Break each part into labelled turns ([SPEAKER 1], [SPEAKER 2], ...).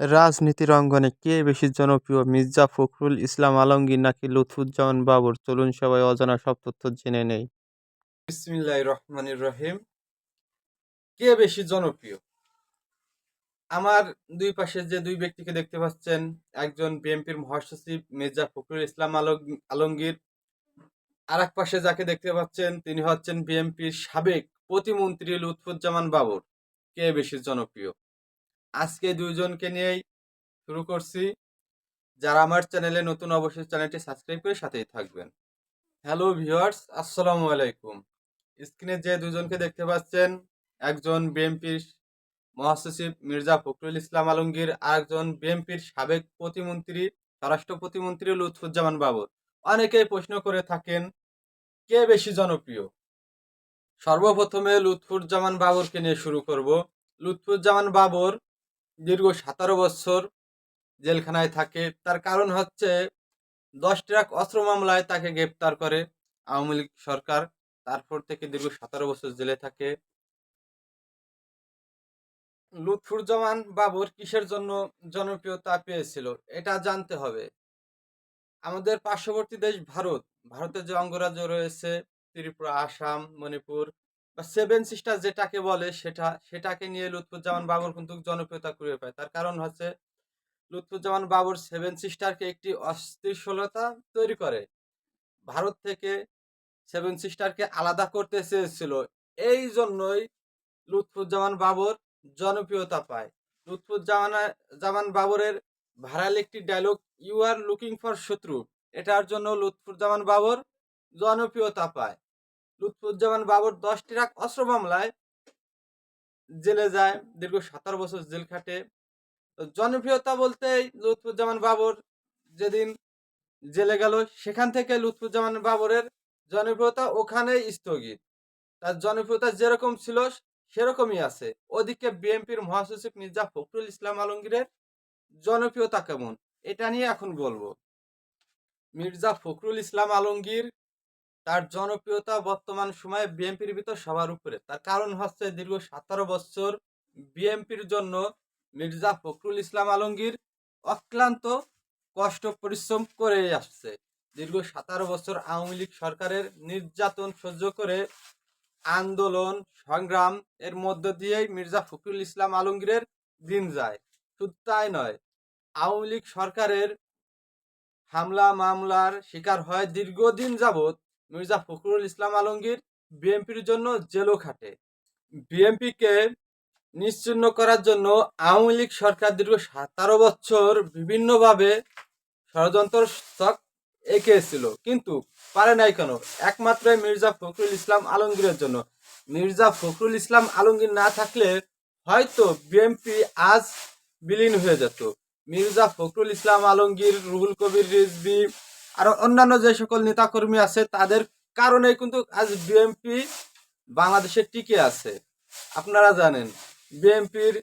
[SPEAKER 1] রাজনীতির অঙ্গনে কে বেশি জনপ্রিয়? মির্জা ফখরুল, ইসলাম আলমগীর নাকি লুৎফুজ্জামান বাবর? চলুন সবাই অজানা সব তথ্য জেনে নেই।
[SPEAKER 2] বিসমিল্লাহ রহমানির রহিম। কে বেশি জনপ্রিয়? আমার দুই পাশে যে দুই ব্যক্তিকে দেখতে পাচ্ছেন, একজন বিএনপির মহাসচিব মির্জা ফখরুল ইসলাম আলম- আলমগীর। আর এক পাশে যাকে দেখতে পাচ্ছেন, তিনি হচ্ছেন বিএনপির সাবেক প্রতিমন্ত্রী লুৎফুজ্জামান বাবর। কে বেশি জনপ্রিয়? আজকে দুইজনকে নিয়েই শুরু করছি। যারা আমার চ্যানেলে নতুন, অবশ্যই চ্যানেলটি সাবস্ক্রাইব করে সাথেই থাকবেন। হ্যালো ভিউয়ার্স, আসসালামু আলাইকুম। স্ক্রিনে যে দুজনকে দেখতে পাচ্ছেন, একজন বিএনপির মহাসচিব মির্জা ফখরুল ইসলাম আলমগীর আর একজন বিএনপির সাবেক প্রতিমন্ত্রী, স্বরাষ্ট্র প্রতিমন্ত্রী লুৎফুজ্জামান বাবর। অনেকেই প্রশ্ন করে থাকেন, কে বেশি জনপ্রিয়? সর্বপ্রথমে লুৎফুজ্জামান বাবরকে নিয়ে শুরু করব। লুৎফুজ্জামান বাবর দীর্ঘ সতেরো বছর জেলখানায় থাকে। তার কারণ হচ্ছে দশ ট্রাক অস্ত্র মামলায় তাকে গ্রেপ্তার করে আওয়ামী লীগ সরকার। তারপর থেকে দীর্ঘ সতেরো বছর জেলে থাকে। লুৎফুজ্জামান বাবর কিসের জন্য জনপ্রিয়তা পেয়েছিল, এটা জানতে হবে। আমাদের পার্শ্ববর্তী দেশ ভারত। ভারতের যে অঙ্গরাজ্য রয়েছে, ত্রিপুরা, আসাম, মণিপুর সেভেন সিস্টার যেটাকে বলে, সেটা, সেটাকে নিয়ে লুৎফুজ্জামান বাবর কিন্তু জনপ্রিয়তা কুড়িয়ে পায়। তার কারণ হচ্ছে, লুৎফুজ্জামান বাবর সেভেন সিস্টারকে একটি অস্থিরশীলতা তৈরি করে। ভারত থেকে সেভেন সিস্টারকে আলাদা করতে চেয়েছিল। এই জন্যই লুৎফুজ্জামান বাবর জনপ্রিয়তা পায়। লুৎফুজ্জামান, জামান বাবরের ভাইরাল একটি dialogue you are looking for শত্রু। এটার জন্য লুৎফুজ্জামান বাবর জনপ্রিয়তা পায়। লুৎফুজ্জামান বাবর দশটি রাখ অস্ত্র মামলায় জেলে যায়, দীর্ঘ সতেরো বছর জেল খাটে। জনপ্রিয়তা বলতেই লুৎফুজ্জামান বাবর যেদিন জেলে গেল, সেখান থেকে লুৎফুজ্জামান বাবরের জনপ্রিয়তা ওখানেই স্থগিত। তার জনপ্রিয়তা যেরকম ছিল, সেরকমই আছে। ওদিকে বিএনপির মহাসচিব মির্জা ফখরুল ইসলাম আলমগীরের জনপ্রিয়তা কেমন, এটা নিয়ে এখন বলব। মির্জা ফখরুল ইসলাম আলমগীর তার জনপ্রিয়তা বর্তমান সময়ে বিএনপির ভিতর সবার উপরে। তার কারণ হচ্ছে দীর্ঘ সতেরো বছর বিএনপির জন্য মির্জা ফখরুল ইসলাম আলমগীর অক্লান্ত কষ্ট পরিশ্রম করে আসছে। দীর্ঘ সতেরো বছর আওয়ামী লীগ সরকারের নির্যাতন সহ্য করে আন্দোলন, সংগ্রাম, এর মধ্য দিয়েই মির্জা ফখরুল ইসলাম আলমগীরের দিন যায়। শুধু তাই নয়, আওয়ামী লীগ সরকারের হামলা মামলার শিকার হয় দীর্ঘদিন যাবৎ মির্জা ফখরুল ইসলাম আলমগীর বিএনপির জন্য জেলও খাটে। বিএনপিকে নিশ্চিহ্ন করার জন্য আওয়ামী লীগ সরকার দীর্ঘ সতেরো বছর বিভিন্নভাবে ষড়যন্ত্র এঁকেছিল, কিন্তু পারে নাই কেন? একমাত্র মির্জা ফখরুল ইসলাম আলমগীরের জন্য। মির্জা ফখরুল ইসলাম আলমগীর না থাকলে হয়তো বিএনপি আজ বিলীন হয়ে যেত। মির্জা ফখরুল ইসলাম আলমগীর, রুহুল কবির রিজবি আর অন্যান্য যে সকল নেতাকর্মী আছে, তাদের কারণেই কিন্তু আজ বিএনপি বাংলাদেশে টিকে আছে। আপনারা জানেন বিএনপির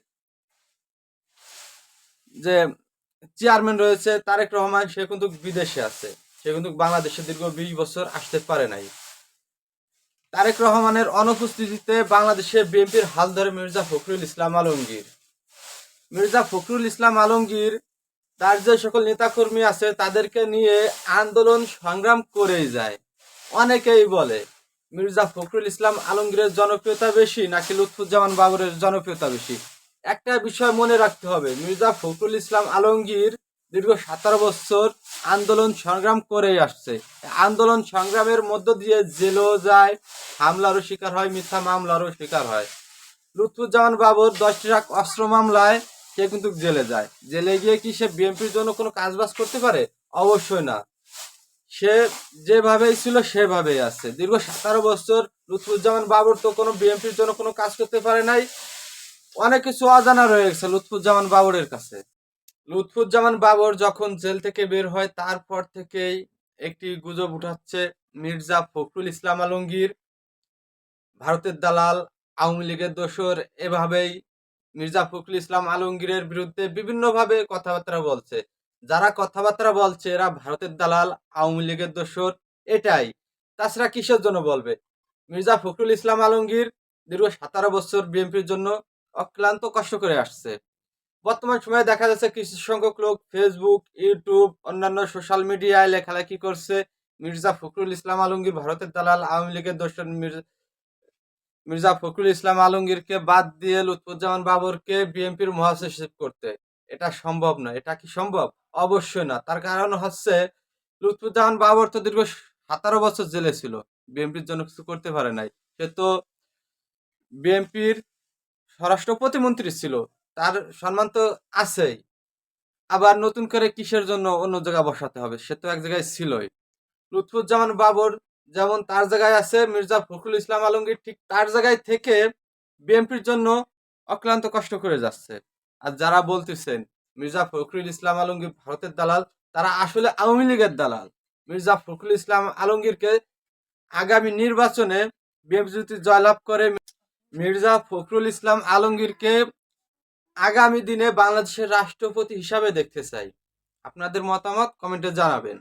[SPEAKER 2] যে চেয়ারম্যান রয়েছে, তারেক রহমান, সে কিন্তু বিদেশে আছে। সে কিন্তু বাংলাদেশে দীর্ঘ বিশ বছর আসতে পারে নাই। তারেক রহমানের অনুপস্থিতিতে বাংলাদেশে বিএনপির হাল ধরে মির্জা ফখরুল ইসলাম আলমগীর। মির্জা ফখরুল ইসলাম আলমগীর তার যে সকল নেতাকর্মী আছে, তাদেরকে নিয়ে আন্দোলন সংগ্রাম করেই যায়। অনেকেই বলে, মির্জা ফখরুল ইসলাম আলমগীরের জনপ্রিয়তা বেশি নাকি লুৎফুজ্জামান বাবরের জনপ্রিয়তা বেশি? একটা বিষয় মনে রাখতে হবে, মির্জা ফখরুল ইসলাম আলমগীর দীর্ঘ সতেরো বছর আন্দোলন সংগ্রাম করে আসছে। আন্দোলন সংগ্রামের মধ্য দিয়ে জেলও যায়, হামলারও শিকার হয়, মিথ্যা মামলারও শিকার হয়। লুৎফুজ্জামান বাবর দশটি অস্ত্র মামলায় সে কিন্তু জেলে যায়। জেলে গিয়ে কি সে বিএনপির জন্য কোনো কাজ কাজবাজ করতে পারে? অবশ্যই না। সে যেভাবেই ছিল সেভাবেই আছে। দীর্ঘ সতেরো বছর লুৎফুজ্জামান বাবর তো কোনো বিএনপির জন্য কোনো কাজ করতে পারে নাই। অনেক কিছু অজানা রয়ে গেছে লুৎফুজ্জামান বাবরের কাছে। লুৎফুজ্জামান বাবর যখন জেল থেকে বের হয়, তারপর থেকেই একটি গুজব উঠাচ্ছে মির্জা ফখরুল ইসলাম আলমগীর, ভারতের দালাল, আওয়ামী লীগের দোসর এভাবেই মির্জা ফখরুল ইসলাম আলমগীরের বিরুদ্ধে বিভিন্নভাবে কথাবার্তা বলছে। যারা কথাবার্তা বলছে, এরা ভারতের দালাল, আওয়ামী লীগের দোসর এটাই। তাছাড়া কিসের জন্য বলবে? মির্জা ফখরুল ইসলাম আলমগীর দীর্ঘ সতেরো বছর বিএনপির জন্য অক্লান্ত কষ্ট করে আসছে। বর্তমান সময়ে দেখা যাচ্ছে কিছু সংখ্যক লোক ফেসবুক ইউটিউব অন্যান্য সোশ্যাল মিডিয়ায় লেখালেখি করছে। মির্জা ফখরুল ইসলাম আলমগীর ভারতের দালাল, আওয়ামী লীগের দোষর মির্জা মির্জা ফখরুল ইসলাম আলমগীরকে বাদ দিয়ে লুৎফুজ্জামান বাবরকে বিএনপির মহাসচিব করতে। এটা সম্ভব না এটা কি সম্ভব? অবশ্যই না। তার কারণ হচ্ছে, লুৎফুজ্জামান বাবর তো দীর্ঘ সতেরো বছর জেলে ছিল। বিএনপির জন্য কিছু করতে পারে নাই। সে তো বিএনপির স্বরাষ্ট্র প্রতিমন্ত্রী ছিল। তার সম্মান তো আছেই। আবার নতুন করে কিসের জন্য অন্য জায়গায় বসাতে হবে? সে তো এক জায়গায় ছিলই। লুৎফুজ্জামান বাবর যেমন তার জায়গায় আছে মির্জা ফখরুল ইসলাম আলমগীর, ঠিক তার জায়গায় থেকে বিএনপির জন্য অক্লান্ত কষ্ট করে যাচ্ছে। আর যারা বলতেছেন মির্জা ফখরুল ইসলাম আলমগীর ভারতের দালাল, তারা আসলে আওয়ামী লীগের দালাল। মির্জা ফখরুল ইসলাম আলমগীরকে আগামী নির্বাচনে বিএনপি যদি জয়লাভ করে, মির্জা ফখরুল ইসলাম আলমগীরকে আগামী দিনে বাংলাদেশের রাষ্ট্রপতি হিসাবে দেখতে চাই। আপনাদের মতামত কমেন্টে জানাবেন।